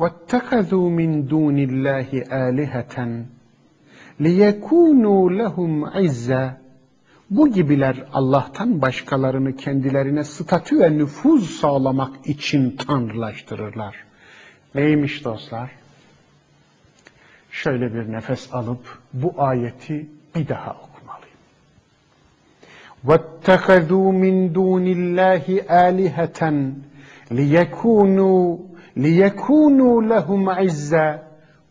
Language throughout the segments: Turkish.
واتخذوا من دون الله آلهة ليكونوا لهم عزة bu gibiler Allah'tan başkalarını kendilerine statü ve nüfuz sağlamak için tanrılaştırırlar. Neymiş dostlar? Şöyle bir nefes alıp bu ayeti bir daha okumalıyım. وَاتَّخَذُوا مِنْ دُونِ اللّٰهِ آلِهَةً لِيَكُونُوا liyekunu lehum izze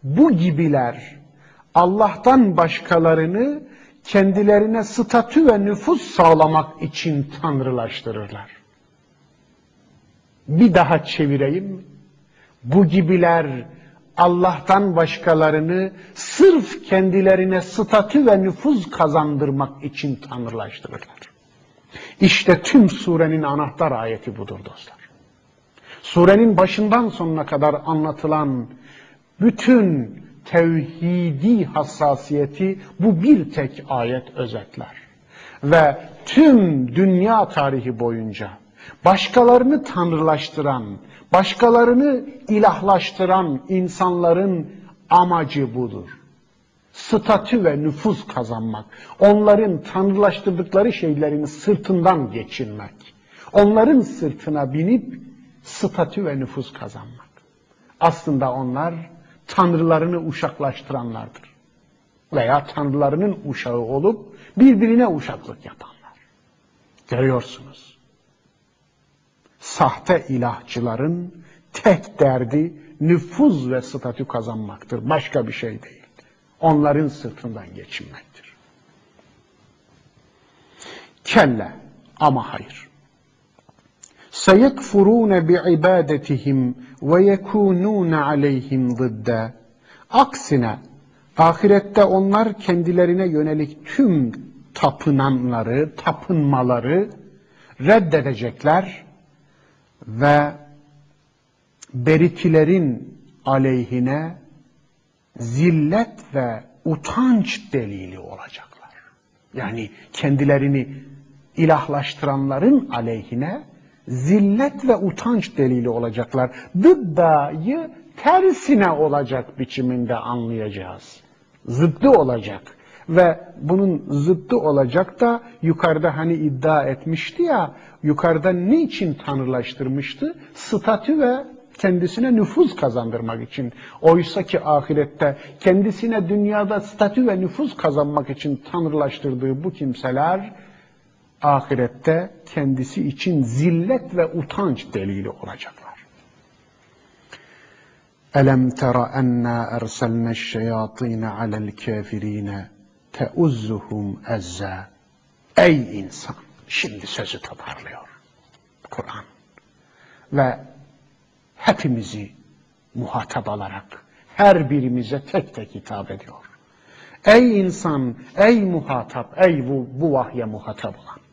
bu gibiler Allah'tan başkalarını kendilerine statü ve nüfus sağlamak için tanrılaştırırlar. Bir daha çevireyim. Bu gibiler Allah'tan başkalarını sırf kendilerine statü ve nüfuz kazandırmak için tanrılaştırırlar. İşte tüm surenin anahtar ayeti budur dostlar. Surenin başından sonuna kadar anlatılan bütün tevhidi hassasiyeti bu bir tek ayet özetler. Ve tüm dünya tarihi boyunca başkalarını tanrılaştıran, başkalarını ilahlaştıran insanların amacı budur. Statü ve nüfuz kazanmak, onların tanrılaştırdıkları şeylerin sırtından geçinmek, onların sırtına binip statü ve nüfuz kazanmak. Aslında onlar tanrılarını uşaklaştıranlardır. Veya tanrılarının uşağı olup birbirine uşaklık yapanlar. Görüyorsunuz. Sahte ilahçıların tek derdi nüfuz ve statü kazanmaktır. Başka bir şey değil. Onların sırtından geçinmektir. Kelle ama hayır. سَيَكْفُرُونَ بِعِبَادَتِهِمْ وَيَكُونُونَ عَلَيْهِمْ ضِدَّ Aksine ahirette onlar kendilerine yönelik tüm tapınanları, tapınmaları reddedecekler ve beritilerin aleyhine zillet ve utanç delili olacaklar. Yani kendilerini ilahlaştıranların aleyhine zillet ve utanç delili olacaklar. Dıddayı tersine olacak biçiminde anlayacağız. Zıddı olacak. Ve bunun zıddı olacak da yukarıda hani iddia etmişti ya, yukarıda niçin tanrılaştırmıştı? Statü ve kendisine nüfuz kazandırmak için. Oysa ki ahirette kendisine dünyada statü ve nüfuz kazanmak için tanrılaştırdığı bu kimseler ahirette kendisi için zillet ve utanç delili olacaklar. Elem tera enna erselne şeyatine alel kafirine teuzzuhum ezza. Ey insan! Şimdi sözü toparlıyor. Kur'an. Ve hepimizi muhatap alarak her birimize tek tek hitap ediyor. Ey insan, ey muhatap, ey bu, bu vahye muhatap olan.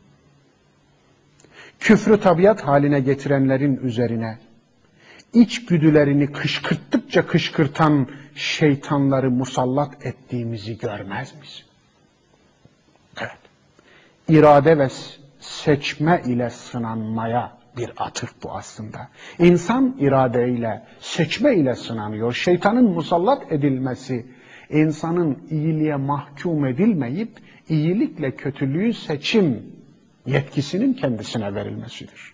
Küfrü tabiat haline getirenlerin üzerine içgüdülerini kışkırttıkça kışkırtan şeytanları musallat ettiğimizi görmez misin? Evet. İrade ve seçme ile sınanmaya bir atıf bu aslında. İnsan iradeyle, seçme ile sınanıyor. Şeytanın musallat edilmesi, insanın iyiliğe mahkum edilmeyip iyilikle kötülüğü seçim yetkisinin kendisine verilmesidir.